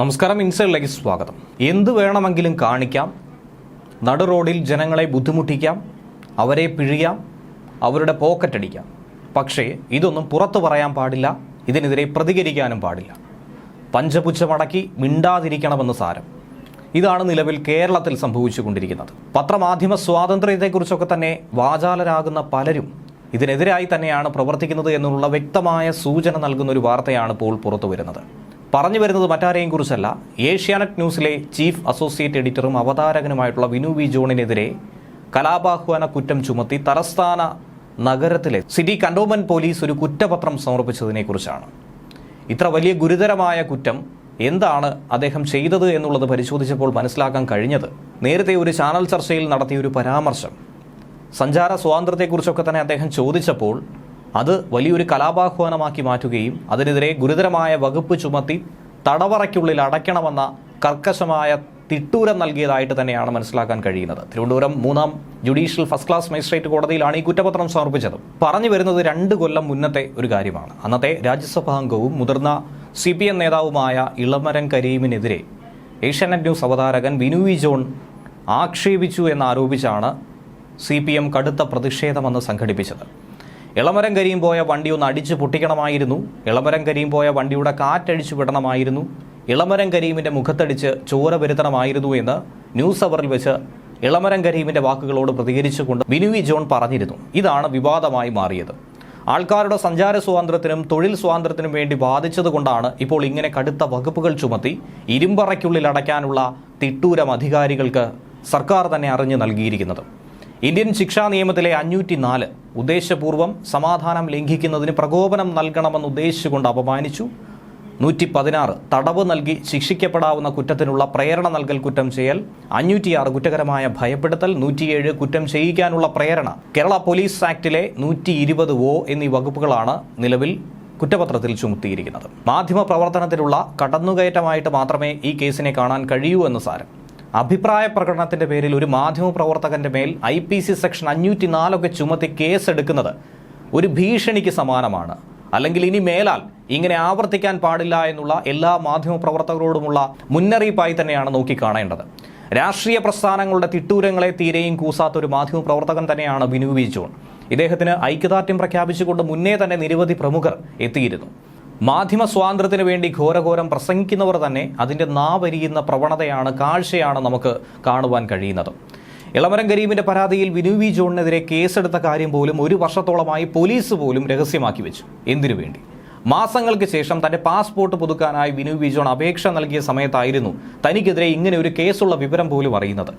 നമസ്കാരം ഇൻസൈഡിലേക്ക് സ്വാഗതം. എന്ത് വേണമെങ്കിലും കാണിക്കാം. നടു റോഡിൽ ജനങ്ങളെ ബുദ്ധിമുട്ടിക്കാം അവരെ പിഴിയാം അവരുടെ പോക്കറ്റ് അടിക്കാം. പക്ഷേ ഇതൊന്നും പുറത്തു പറയാൻ പാടില്ല ഇതിനെതിരെ പ്രതികരിക്കാനും പാടില്ല. പഞ്ചപുച്ഛമടക്കി മിണ്ടാതിരിക്കണമെന്ന് സാരം. ഇതാണ് നിലവിൽ കേരളത്തിൽ സംഭവിച്ചുകൊണ്ടിരിക്കുന്നത്. പത്രമാധ്യമ സ്വാതന്ത്ര്യത്തെക്കുറിച്ചൊക്കെ തന്നെ വാചാലരാകുന്ന പലരും ഇതിനെതിരായി തന്നെയാണ് പ്രവർത്തിക്കുന്നത് എന്നുള്ള വ്യക്തമായ സൂചന നൽകുന്ന ഒരു വാർത്തയാണ് ഇപ്പോൾ പുറത്തു വരുന്നത് പറഞ്ഞു വരുന്നത് മറ്റാരെയും കുറിച്ചല്ല. ഏഷ്യാനെറ്റ് ന്യൂസിലെ ചീഫ് അസോസിയേറ്റ് എഡിറ്ററും അവതാരകനുമായിട്ടുള്ള വിനു വി ജോണിനെതിരെ കലാപാഹ്വാന കുറ്റം ചുമത്തി തലസ്ഥാന നഗരത്തിലെ സിറ്റി കണ്ടോൺമെന്റ് പോലീസ് ഒരു കുറ്റപത്രം സമർപ്പിച്ചതിനെക്കുറിച്ചാണ് ഇത്ര വലിയ ഗുരുതരമായ കുറ്റം എന്താണ് അദ്ദേഹം ചെയ്തത് എന്നുള്ളത് പരിശോധിച്ചപ്പോൾ മനസ്സിലാക്കാൻ കഴിഞ്ഞത്. നേരത്തെ ഒരു ചാനൽ ചർച്ചയിൽ നടത്തിയ ഒരു പരാമർശം. സഞ്ചാര സ്വാതന്ത്ര്യത്തെക്കുറിച്ചൊക്കെ തന്നെ അദ്ദേഹം ചോദിച്ചപ്പോൾ അത് വലിയൊരു കലാപാഹ്വാനമാക്കി മാറ്റുകയും അതിനെതിരെ ഗുരുതരമായ വകുപ്പ് ചുമത്തി തടവറയ്ക്കുള്ളിൽ അടയ്ക്കണമെന്ന കർക്കശമായ തിട്ടൂരം നൽകിയതായിട്ട് തന്നെയാണ് മനസ്സിലാക്കാൻ കഴിയുന്നത്. തിരുവനന്തപുരം മൂന്നാം ജുഡീഷ്യൽ ഫസ്റ്റ് ക്ലാസ് മജിസ്ട്രേറ്റ് കോടതിയിലാണ് ഈ കുറ്റപത്രം സമർപ്പിച്ചത്. പറഞ്ഞു വരുന്നത് രണ്ട് കൊല്ലം മുന്നത്തെ ഒരു കാര്യമാണ്. അന്നത്തെ രാജ്യസഭാംഗവും മുതിർന്ന സി പി എം നേതാവുമായ ഇളമരം കരീമിനെതിരെ ഏഷ്യാനെറ്റ് ന്യൂസ് അവതാരകൻ വിനുവി ജോൺ ആക്ഷേപിച്ചു എന്നാരോപിച്ചാണ് സി പി എം കടുത്ത പ്രതിഷേധമെന്ന് സംഘടിപ്പിച്ചത്. ഇളമരം കരിയും പോയ വണ്ടി ഒന്ന് അടിച്ച് പൊട്ടിക്കണമായിരുന്നു. ഇളമരം കരിയും പോയ വണ്ടിയുടെ കാറ്റടിച്ചു വിടണമായിരുന്നു. ഇളമരം കരീമിന്റെ മുഖത്തടിച്ച് ചോര വരുത്തണമായിരുന്നു എന്ന് ന്യൂസ് അവറിൽ വെച്ച് ഇളമരം കരീമിന്റെ വാക്കുകളോട് പ്രതികരിച്ചുകൊണ്ട് ബിനുവി ജോൺ പറഞ്ഞിരുന്നു. ഇതാണ് വിവാദമായി മാറിയത്. ആൾക്കാരുടെ സഞ്ചാര സ്വാതന്ത്ര്യത്തിനും തൊഴിൽ സ്വാതന്ത്ര്യത്തിനും വേണ്ടി ബാധിച്ചതുകൊണ്ടാണ് ഇപ്പോൾ ഇങ്ങനെ കടുത്ത വകുപ്പുകൾ ചുമത്തി ഇരുമ്പറയ്ക്കുള്ളിൽ അടയ്ക്കാനുള്ള തിട്ടൂരം അധികാരികൾക്ക് സർക്കാർ തന്നെ അറിഞ്ഞു നൽകിയിരിക്കുന്നത്. ഇന്ത്യൻ ശിക്ഷാ നിയമത്തിലെ അഞ്ഞൂറ്റി നാല് ഉദ്ദേശപൂർവം സമാധാനം ലംഘിക്കുന്നതിന് പ്രകോപനം നൽകണമെന്ന് ഉദ്ദേശിച്ചുകൊണ്ട് അപമാനിച്ചു. നൂറ്റി പതിനാറ് തടവ് നൽകി ശിക്ഷിക്കപ്പെടാവുന്ന കുറ്റത്തിനുള്ള പ്രേരണ നൽകൽ കുറ്റം ചെയ്യൽ. അഞ്ഞൂറ്റിയാറ് കുറ്റകരമായ ഭയപ്പെടുത്തൽ. നൂറ്റിയേഴ് കുറ്റം ചെയ്യിക്കാനുള്ള പ്രേരണ. കേരള പോലീസ് ആക്ടിലെ നൂറ്റി ഇരുപത് ഒ എന്നീ വകുപ്പുകളാണ് നിലവിൽ കുറ്റപത്രത്തിൽ ചുമത്തിയിരിക്കുന്നത്. മാധ്യമ പ്രവർത്തനത്തിലുള്ള കടന്നുകയറ്റമായിട്ട് മാത്രമേ ഈ കേസിനെ കാണാൻ കഴിയൂ എന്ന് സാരം. അഭിപ്രായ പ്രകടനത്തിന്റെ പേരിൽ ഒരു മാധ്യമ പ്രവർത്തകന്റെ മേൽ ഐ പി സി സെക്ഷൻ അഞ്ഞൂറ്റി നാലൊക്കെ ചുമത്തി കേസെടുക്കുന്നത് ഒരു ഭീഷണിക്ക് സമാനമാണ്. അല്ലെങ്കിൽ ഇനി മേലാൽ ഇങ്ങനെ ആവർത്തിക്കാൻ പാടില്ല എന്നുള്ള എല്ലാ മാധ്യമപ്രവർത്തകരോടുമുള്ള മുന്നറിയിപ്പായി തന്നെയാണ് നോക്കിക്കാണേണ്ടത്. രാഷ്ട്രീയ പ്രസ്ഥാനങ്ങളുടെ തിട്ടൂരങ്ങളെ തീരെയും കൂസാത്ത ഒരു മാധ്യമപ്രവർത്തകൻ തന്നെയാണ് ബിനു വി ജോൺ. ഇദ്ദേഹത്തിന് ഐക്യദാർഢ്യം പ്രഖ്യാപിച്ചുകൊണ്ട് മുന്നേ തന്നെ നിരവധി പ്രമുഖർ എത്തിയിരുന്നു. മാധ്യമ സ്വാതന്ത്ര്യത്തിന് വേണ്ടി ഘോരഘോരം പ്രസംഗിക്കുന്നവർ തന്നെ അതിന്റെ നാവരിയുന്ന പ്രവണതയാണ് കാഴ്ചയാണ് നമുക്ക് കാണുവാൻ കഴിയുന്നത്. ഇളമരം കരീമിന്റെ പരാതിയിൽ വിനു വി ജോണിനെതിരെ കേസെടുത്ത കാര്യം പോലും ഒരു വർഷത്തോളമായി പോലീസ് പോലും രഹസ്യമാക്കി വെച്ചു. എന്തിനു വേണ്ടി? മാസങ്ങൾക്ക് ശേഷം തന്റെ പാസ്പോർട്ട് പുതുക്കാനായി വിനു വി ജോൺ അപേക്ഷ നൽകിയ സമയത്തായിരുന്നു തനിക്കെതിരെ ഇങ്ങനെ ഒരു കേസുള്ള വിവരം പോലും അറിയുന്നത്.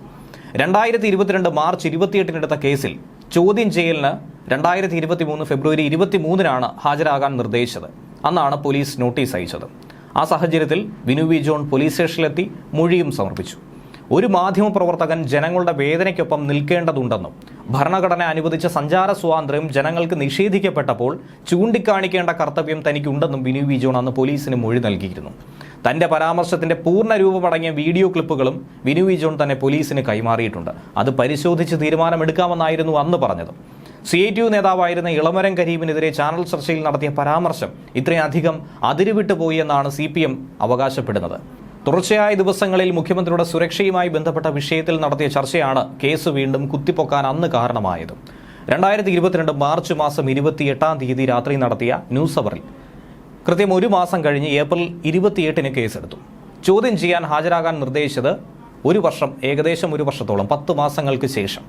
രണ്ടായിരത്തി ഇരുപത്തിരണ്ട് മാർച്ച് ഇരുപത്തിയെട്ടിനെടുത്ത കേസിൽ ചോദ്യം ചെയ്യലിന് രണ്ടായിരത്തി ഇരുപത്തി മൂന്ന് ഫെബ്രുവരി ഇരുപത്തി മൂന്നിനാണ് ഹാജരാകാൻ നിർദ്ദേശിച്ചത്. അന്നാണ് പോലീസ് നോട്ടീസ് അയച്ചത്. ആ സാഹചര്യത്തിൽ വിനു വി ജോൺ പോലീസ് സ്റ്റേഷനിലെത്തി മൊഴിയും സമർപ്പിച്ചു. ഒരു മാധ്യമപ്രവർത്തകൻ ജനങ്ങളുടെ വേദനയ്ക്കൊപ്പം നിൽക്കേണ്ടതുണ്ടെന്നും ഭരണഘടന അനുവദിച്ച സഞ്ചാര സ്വാതന്ത്ര്യം ജനങ്ങൾക്ക് നിഷേധിക്കപ്പെട്ടപ്പോൾ ചൂണ്ടിക്കാണിക്കേണ്ട കർത്തവ്യം തനിക്കുണ്ടെന്നും വിനു വി ജോൺ അന്ന് പോലീസിന് മൊഴി നൽകിയിരുന്നു. തന്റെ പരാമർശത്തിന്റെ പൂർണ രൂപമടങ്ങിയ വീഡിയോ ക്ലിപ്പുകളും വിനു വി ജോൺ തന്നെ പോലീസിന് കൈമാറിയിട്ടുണ്ട്. അത് പരിശോധിച്ച് തീരുമാനമെടുക്കാമെന്നായിരുന്നു അന്ന് പറഞ്ഞത്. സി ഐ ടി യു നേതാവായിരുന്ന ഇളമരം കരീമിനെതിരെ ചാനൽ ചർച്ചയിൽ നടത്തിയ പരാമർശം ഇത്രയധികം അതിരുവിട്ടു പോയി എന്നാണ് സി പി എം അവകാശപ്പെടുന്നത്. തുടർച്ചയായ ദിവസങ്ങളിൽ മുഖ്യമന്ത്രിയുടെ സുരക്ഷയുമായി ബന്ധപ്പെട്ട വിഷയത്തിൽ നടത്തിയ ചർച്ചയാണ് കേസ് വീണ്ടും കുത്തിപ്പൊക്കാൻ അന്ന് കാരണമായത്. രണ്ടായിരത്തി ഇരുപത്തിരണ്ട് മാർച്ച് മാസം ഇരുപത്തിയെട്ടാം തീയതി രാത്രി നടത്തിയ ന്യൂസ് അവറിൽ കൃത്യം ഒരു മാസം കഴിഞ്ഞ് ഏപ്രിൽ ഇരുപത്തിയെട്ടിന് കേസെടുത്തു. ചോദ്യം ചെയ്യാൻ ഹാജരാകാൻ നിർദ്ദേശിച്ചത് ഒരു വർഷം ഏകദേശം ഒരു വർഷത്തോളം പത്ത് മാസങ്ങൾക്ക് ശേഷം.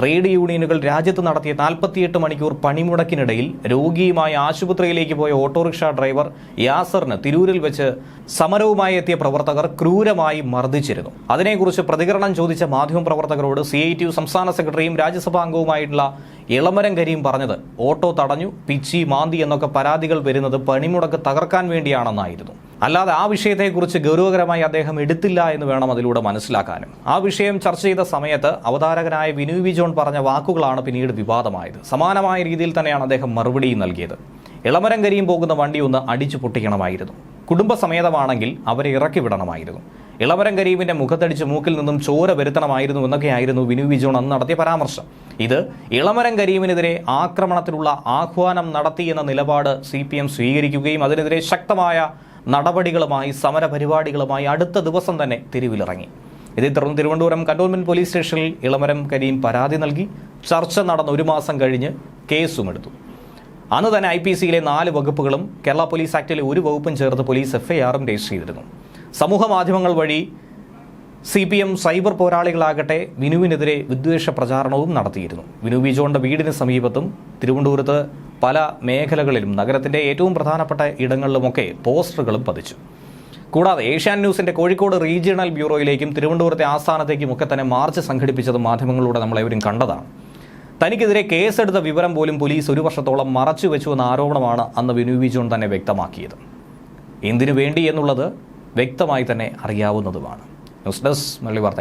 ട്രേഡ് യൂണിയനുകൾ രാജ്യത്ത് നടത്തിയ നാൽപ്പത്തിയെട്ട് മണിക്കൂർ പണിമുടക്കിനിടയിൽ രോഗിയുമായി ആശുപത്രിയിലേക്ക് പോയ ഓട്ടോറിക്ഷ ഡ്രൈവർ യാസറിന് തിരൂരിൽ വെച്ച് സമരവുമായി എത്തിയ പ്രവർത്തകർ ക്രൂരമായി മർദ്ദിച്ചിരുന്നു. അതിനെക്കുറിച്ച് പ്രതികരണം ചോദിച്ച മാധ്യമപ്രവർത്തകരോട് സി ഐ ടി സംസ്ഥാന സെക്രട്ടറിയും രാജ്യസഭാ അംഗവുമായിട്ടുള്ള ഇളമരം കരിയും പറഞ്ഞത് ഓട്ടോ തടഞ്ഞു പിച്ചി മാന്തി എന്നൊക്കെ പരാതികൾ വരുന്നത് പണിമുടക്ക് തകർക്കാൻ വേണ്ടിയാണെന്നായിരുന്നു. അല്ലാതെ ആ വിഷയത്തെക്കുറിച്ച് ഗൗരവകരമായി അദ്ദേഹം എടുത്തില്ല എന്ന് വേണം അതിലൂടെ മനസ്സിലാക്കാനും. ആ വിഷയം ചർച്ച ചെയ്ത സമയത്ത് അവതാരകനായ വിനു ജോൺ പറഞ്ഞ വാക്കുകളാണ് പിന്നീട് വിവാദമായത്. സമാനമായ രീതിയിൽ തന്നെയാണ് അദ്ദേഹം മറുപടിയും നൽകിയത്. ഇളമരം കരിയും പോകുന്ന വണ്ടി ഒന്ന് അടിച്ചു പൊട്ടിക്കണമായിരുന്നു. കുടുംബസമേതമാണെങ്കിൽ അവരെ ഇറക്കി വിടണമായിരുന്നു. ഇളവരം കരീമിന്റെ മുഖത്തടിച്ച് മൂക്കിൽ നിന്നും ചോര വരുത്തണമായിരുന്നു എന്നൊക്കെയായിരുന്നു വിനു വിജോൺ അന്ന് നടത്തിയ പരാമർശം. ഇത് ഇളമരം കരീമിനെതിരെ ആക്രമണത്തിലുള്ള ആഹ്വാനം നടത്തി എന്ന നിലപാട് സി സ്വീകരിക്കുകയും അതിനെതിരെ ശക്തമായ നടപടികളുമായി സമരപരിപാടികളുമായി അടുത്ത ദിവസം തന്നെ തെരുവിലിറങ്ങി. ഇതേ തുടർന്ന് തിരുവനന്തപുരം കന്റോൺമെന്റ് പോലീസ് സ്റ്റേഷനിൽ ഇളമരം കരീം പരാതി നൽകി. ചർച്ച നടന്ന ഒരു മാസം കഴിഞ്ഞ് കേസുമെടുത്തു അന്ന് തന്നെ ഐ പി സിയിലെ നാല് വകുപ്പുകളും കേരള പോലീസ് ആക്ടിലെ ഒരു വകുപ്പും ചേർത്ത് പോലീസ് എഫ്ഐആറും രജിസ്റ്റർ ചെയ്തിരുന്നു. സമൂഹ മാധ്യമങ്ങൾ വഴി സി പി എം സൈബർ പോരാളികളാകട്ടെ വിനുവിനെതിരെ വിദ്വേഷ പ്രചാരണവും നടത്തിയിരുന്നു. വിനു വി ജോണിന്റെ വീടിന് സമീപത്തും തിരുവനന്തപുരത്ത് പല മേഖലകളിലും നഗരത്തിന്റെ ഏറ്റവും പ്രധാനപ്പെട്ട ഇടങ്ങളിലുമൊക്കെ പോസ്റ്ററുകളും പതിച്ചു. കൂടാതെ ഏഷ്യാൻ ന്യൂസിന്റെ കോഴിക്കോട് റീജിയണൽ ബ്യൂറോയിലേക്കും തിരുവനന്തപുരത്തെ ആസ്ഥാനത്തേക്കും ഒക്കെ തന്നെ മാർച്ച് സംഘടിപ്പിച്ചത് മാധ്യമങ്ങളിലൂടെ നമ്മളെവരും കണ്ടതാണ്. തനിക്കെതിരെ കേസെടുത്ത വിവരം പോലും പോലീസ് ഒരു വർഷത്തോളം മറച്ചുവെച്ചു എന്ന ആരോപണമാണ് അന്ന് വിനുവി ജോൺ തന്നെ വ്യക്തമാക്കിയത്. എന്തിനു വേണ്ടി എന്നുള്ളത് വ്യക്തമായി തന്നെ അറിയാവുന്നതുമാണ്. ന്യൂസ് ഡെസ്ക് മല്ലി വാർത്ത